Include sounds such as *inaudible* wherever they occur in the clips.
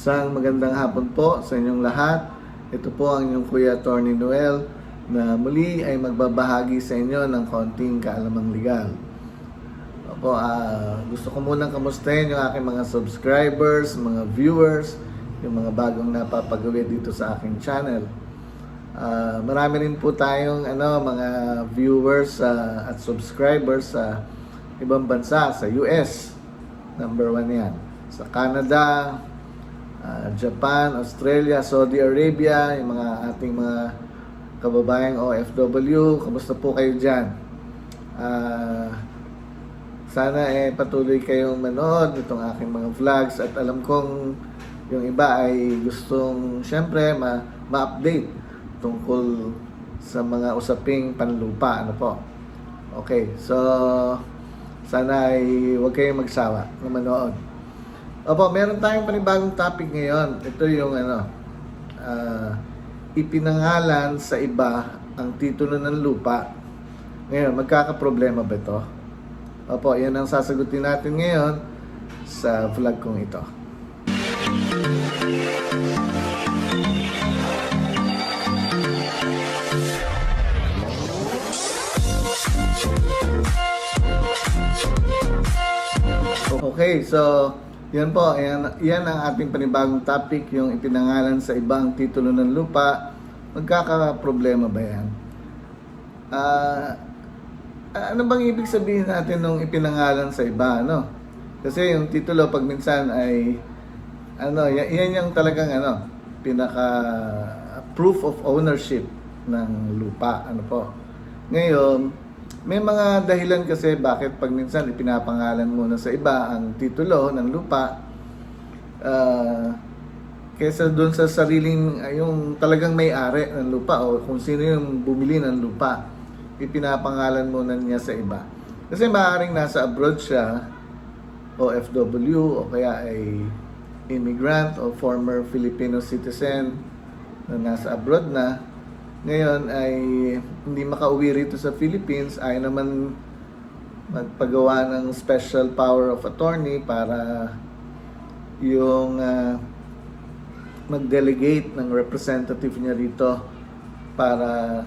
Isang magandang hapon po sa inyong lahat. Ito po ang inyong Kuya Tony Noel na muli ay magbabahagi sa inyo ng konting kaalamang legal. Opo, ah, gusto ko munang kamustahin yung aking mga subscribers, mga viewers, yung mga bagong napapagawid dito sa aking channel. Ah, marami rin po tayong ano, mga viewers ah, at subscribers sa ibang bansa, sa US. Number one yan. Sa Canada, ah, Japan, Australia, Saudi Arabia, yung mga ating mga kababayang OFW. Kamusta po kayo dyan? Ah, sana eh patuloy kayong manood itong aking mga vlogs at alam kong yung iba ay gustong syempre ma- ma-update tungkol sa mga usaping panlupa ano po. Okay, so sana ay huwag kayong magsawa na manood. Opo, meron tayong panibagong topic ngayon. Ito yung ano, ah, ipinangalan sa iba ang titulo ng lupa. Ngayon, magkakaproblema ba ito? Opo, yan ang sasagutin natin ngayon sa vlog kong ito. Okay, so yan po, yan, yan ang ating panibagong topic, yung ipinangalan sa ibang titulo ng lupa. Magkakaproblema ba yan? Ah, ano bang ibig sabihin natin nung ipinangalan sa iba, ano? Kasi yung titulo pag minsan ay ano, yan yung talagang ano, pinaka proof of ownership ng lupa, ano po. Ngayon, may mga dahilan kasi bakit pag minsan ipinapangalan muna sa iba ang titulo ng lupa ah, kesa doon sa sariling ah, yung talagang may-ari ng lupa o kung sino yung bumili ng lupa ipinapangalan muna niya sa iba. Kasi maaaring nasa abroad siya OFW o kaya ay immigrant o former Filipino citizen na nasa abroad na ngayon ay hindi makauwi rito sa Philippines ay naman magpagawa ng special power of attorney para yung ah, mag-delegate ng representative niya rito para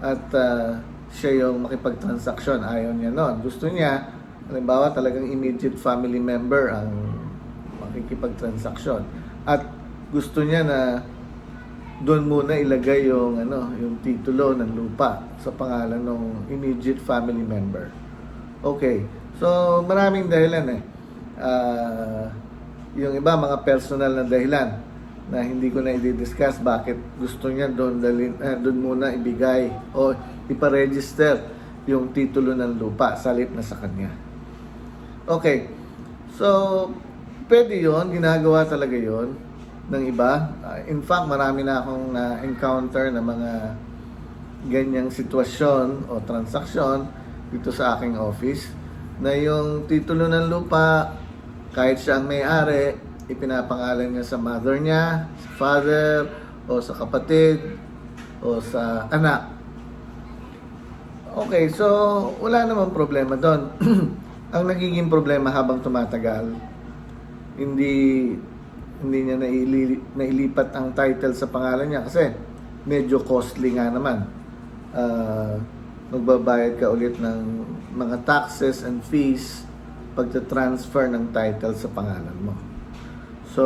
at ah, siya yung makipagtransaksyon. Ayaw niya noon. Gusto niya, halimbawa talagang immediate family member ang makikipagtransaksyon. At gusto niya na doon muna ilagay yung ano, yung titulo ng lupa sa pangalan ng immediate family member. Okay. So, maraming dahilan eh. Ah, yung iba mga personal na dahilan na hindi ko na i-discuss bakit gusto niya doon dalhin, eh, doon muna ibigay o iparegister yung titulo ng lupa sa halip na sa kanya. Okay. So, pwede yon ginagawa talaga yon ng iba. Uh, in fact, marami na akong na-encounter na mga ganyang sitwasyon o transaksyon dito sa aking office na yung titulo ng lupa, kahit siya ang may-ari, ipinapangalan niya sa mother niya, sa father, o sa kapatid, o sa anak. Okay, so wala namang problema doon. *clears throat* ang nagiging problema habang tumatagal, hindi hindi niya naili, nailipat ang title sa pangalan niya kasi medyo costly nga naman. Ah, magbabayad ka ulit ng mga taxes and fees pagta-transfer ng title sa pangalan mo. So,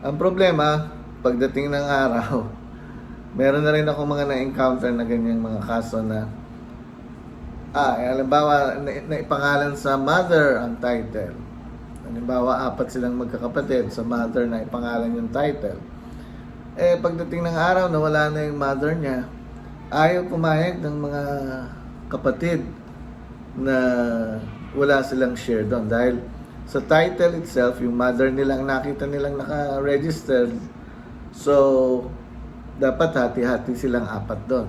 ang problema, pagdating ng araw, *laughs* meron na rin ako mga na-encounter na ganyang mga kaso na ah, halimbawa, na, naipangalan sa mother ang title. Halimbawa, apat silang magkakapatid sa mother na ipangalan yung title. Eh, pagdating ng araw na wala na yung mother niya, ayaw pumayag ng mga kapatid na wala silang share doon. Dahil sa title itself, yung mother nilang nakita nilang naka-registered. So, dapat hati-hati silang apat doon.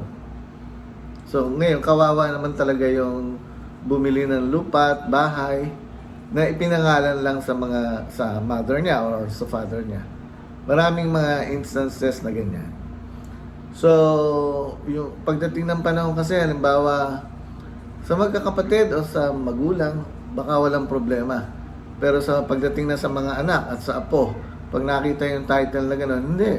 So, ngayon, kawawa naman talaga yung bumili ng lupa at bahay na ipinangalan lang sa mga sa mother niya or sa father niya. Maraming mga instances na ganyan. So, yung pagdating ng panahon kasi, halimbawa, sa magkakapatid o sa magulang, baka walang problema. Pero sa pagdating na sa mga anak at sa apo, pag nakita yung title na gano'n, hindi.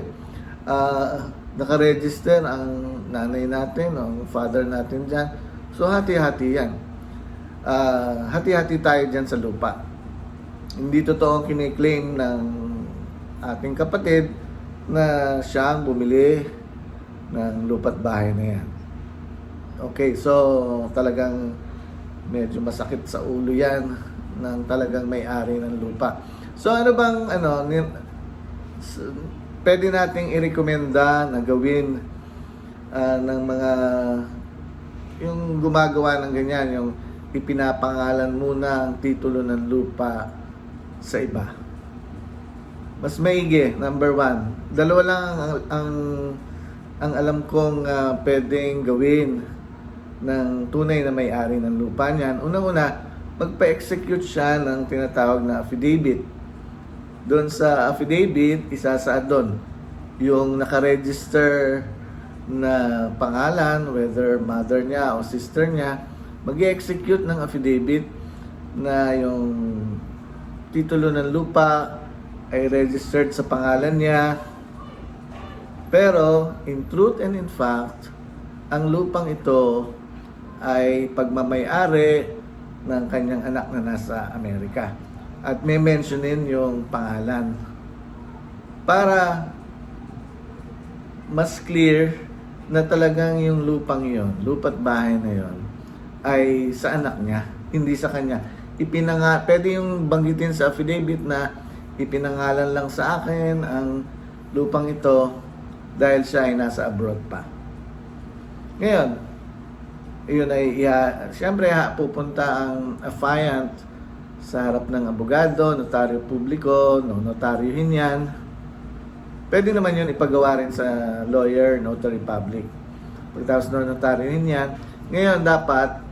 Ah, nakaregister ang nanay natin, o father natin dyan. So, hati-hati yan. Ah, hati-hati tayo dyan sa lupa. Hindi totoo kiniklaim ng ating kapatid na siya ang bumili ng lupa't bahay na yan. Okay, so talagang medyo masakit sa ulo yan ng talagang may-ari ng lupa. So ano bang ano pwede nating irekomenda na gawin ah, ng mga yung gumagawa ng ganyan, yung ipinapangalan muna ang titulo ng lupa sa iba. Mas maigi, number one. Dalawa lang ang, ang, ang alam kong ah, pwedeng gawin ng tunay na may-ari ng lupa niyan. Unang-una, magpa-execute siya ng tinatawag na affidavit. Doon sa affidavit, isasaad doon yung nakaregister na pangalan, whether mother niya o sister niya, mag execute ng affidavit na yung titulo ng lupa ay registered sa pangalan niya. Pero, in truth and in fact, ang lupang ito ay pagmamayari ng kanyang anak na nasa Amerika. At may mentionin yung pangalan. Para mas clear na talagang yung lupang yon, lupa't bahay na yon, ay sa anak niya, hindi sa kanya. Ipinanga, pwede yung banggitin sa affidavit na ipinangalan lang sa akin ang lupang ito dahil siya ay nasa abroad pa. Ngayon, yun ay, iya, siyempre ha, pupunta ang affiant sa harap ng abogado, notaryo publiko, no, notaryohin yan. Pwede naman yun ipagawa rin sa lawyer, notary public. Pagkatapos no, notaryohin yan. Ngayon, dapat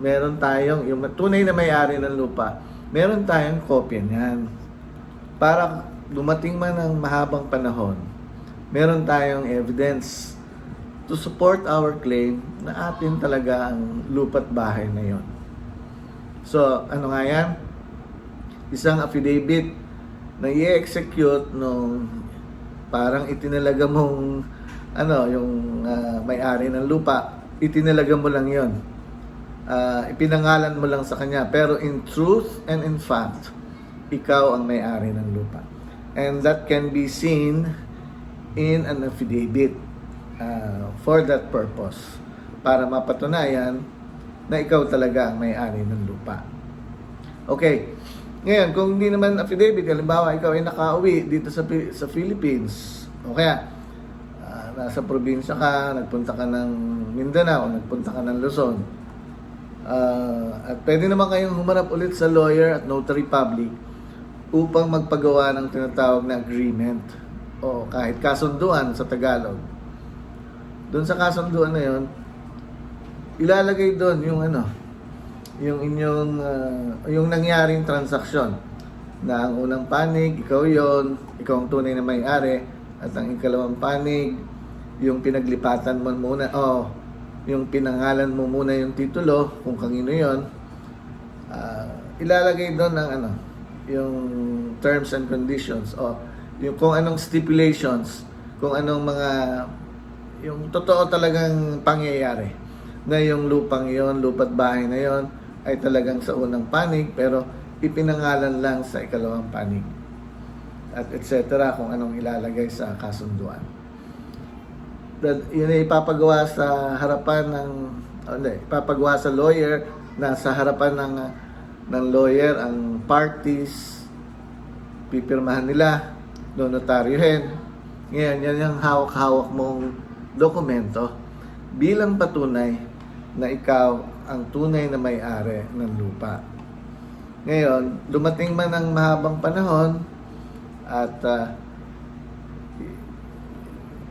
meron tayong, yung tunay na may-ari ng lupa, meron tayong kopya niyan. Para dumating man ang mahabang panahon, meron tayong evidence to support our claim na atin talaga ang lupa't bahay na yon. So, ano nga yan? Isang affidavit na i-execute nung parang itinalaga mong ano, yung ah, may-ari ng lupa, itinalaga mo lang yon. Ah, ipinangalan mo lang sa kanya. Pero in truth and in fact, ikaw ang may-ari ng lupa. And that can be seen in an affidavit uh, for that purpose para mapatunayan na ikaw talaga ang may-ari ng lupa. Okay. Ngayon, kung hindi naman affidavit, halimbawa ikaw ay nakauwi dito sa sa Philippines, o kaya ah, nasa probinsya ka, nagpunta ka ng Mindanao, nagpunta ka ng Luzon, ah, at pwede naman kayong humarap ulit sa lawyer at notary public upang magpagawa ng tinatawag na agreement o kahit kasunduan sa Tagalog. Doon sa kasunduan na yon, ilalagay doon yung ano, yung inyong ah, yung nangyaring transaksyon na ang unang panig, ikaw yon, ikaw ang tunay na may-ari at ang ikalawang panig, yung pinaglipatan mo muna, oh, yung pinangalan mo muna yung titulo, kung kanino yon, ah, ilalagay doon ng ano, yung terms and conditions o yung kung anong stipulations, kung anong mga yung totoo talagang pangyayari na yung lupang yon, lupa't bahay na yon ay talagang sa unang panig pero ipinangalan lang sa ikalawang panig at etc. kung anong ilalagay sa kasunduan. Yun ay ipapagawa sa harapan ng hindi, ipapagawa sa lawyer na sa harapan ng ng lawyer ang parties. Pipirmahan nila notaryohin ngayon yan yung hawak-hawak mong dokumento bilang patunay na ikaw ang tunay na may-ari ng lupa. Ngayon dumating man ang mahabang panahon at ah,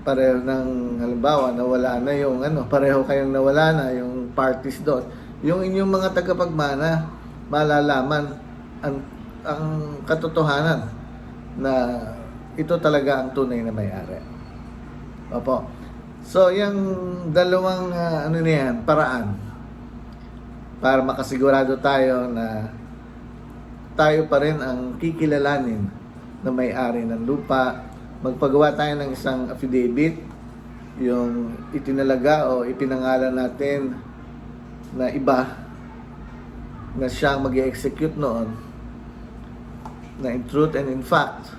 pareho ng halimbawa nawala na yung ano pareho kayong nawala na yung parties doon yung inyong mga tagapagmana malalaman ang ang katotohanan na ito talaga ang tunay na may-ari. Opo. So, yung dalawang ah, ano na yan, paraan para makasigurado tayo na tayo pa rin ang kikilalanin na may-ari ng lupa. Magpagawa tayo ng isang affidavit, yung itinalaga o ipinangalan natin na iba na siyang mag execute noon na in truth and in fact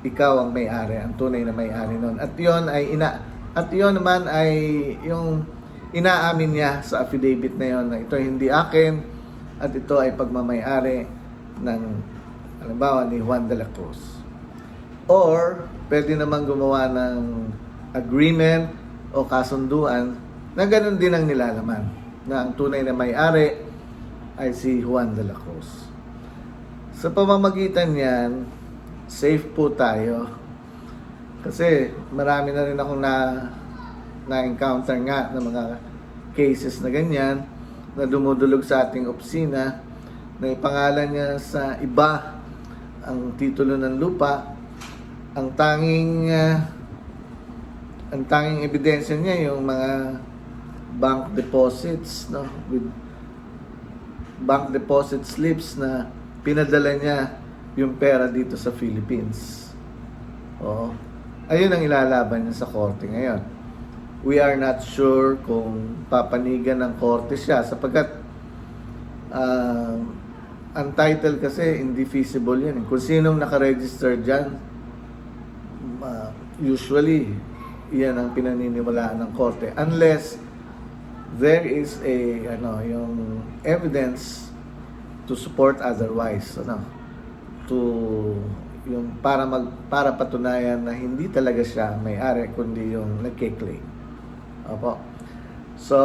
ikaw ang may-ari, ang tunay na may-ari noon. At 'yon ay ina at 'yon naman ay yung inaamin niya sa affidavit na 'yon na ito ay hindi akin at ito ay pagmamay-ari ng halimbawa ni Juan de la Cruz. Or pwede naman gumawa ng agreement o kasunduan na ganun din ang nilalaman na ang tunay na may-ari ay si Juan de la Cruz. Sa pamamagitan niyan, safe po tayo. Kasi marami na rin akong na na-encounter nga ng mga cases na ganyan na dumudulog sa ating opisina na ipangalan niya sa iba ang titulo ng lupa ang tanging ah, ang tanging ebidensya niya yung mga bank deposits no with bank deposit slips na pinadala niya yung pera dito sa Philippines. Oo. Ayun ang ilalaban niya sa korte ngayon. We are not sure kung papanigan ng korte siya sapagkat ah, ang title kasi indefeasible yan. Kung sinong nakaregister dyan, usually, yan ang pinaniniwalaan ng korte. Unless there is a ano yung evidence to support otherwise ano to yung para mag para patunayan na hindi talaga siya may-ari kundi yung nagke-claim. Opo. So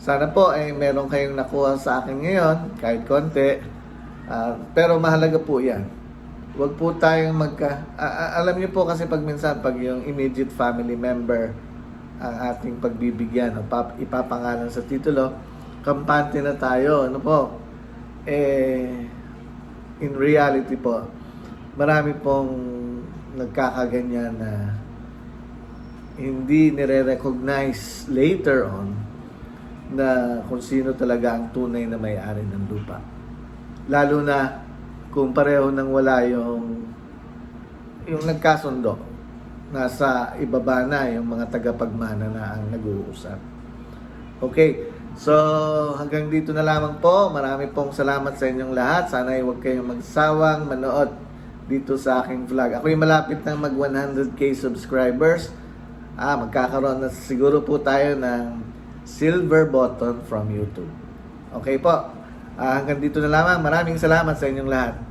sana po ay meron kayong nakuha sa akin ngayon kahit konti. Ah, pero mahalaga po 'yan. Huwag po tayong magka a- alam niyo po kasi pag minsan pag yung immediate family member ang ating pagbibigyan o pap- ipapangalan sa titulo, kampante na tayo. Ano po? Eh, in reality po, marami pong nagkakaganyan na hindi nire-recognize later on na kung sino talaga ang tunay na may-ari ng lupa. Lalo na kung pareho nang wala yung yung nagkasundo nasa ibaba na yung mga tagapagmana na ang nag-uusap. Okay, so hanggang dito na lamang po. Marami pong salamat sa inyong lahat. Sana ay huwag kayong magsawang manood dito sa aking vlog. Ako'y malapit na mag 100k subscribers. Ah, magkakaroon na siguro po tayo ng silver button from YouTube. Okay po. Ah, hanggang dito na lamang. Maraming salamat sa inyong lahat.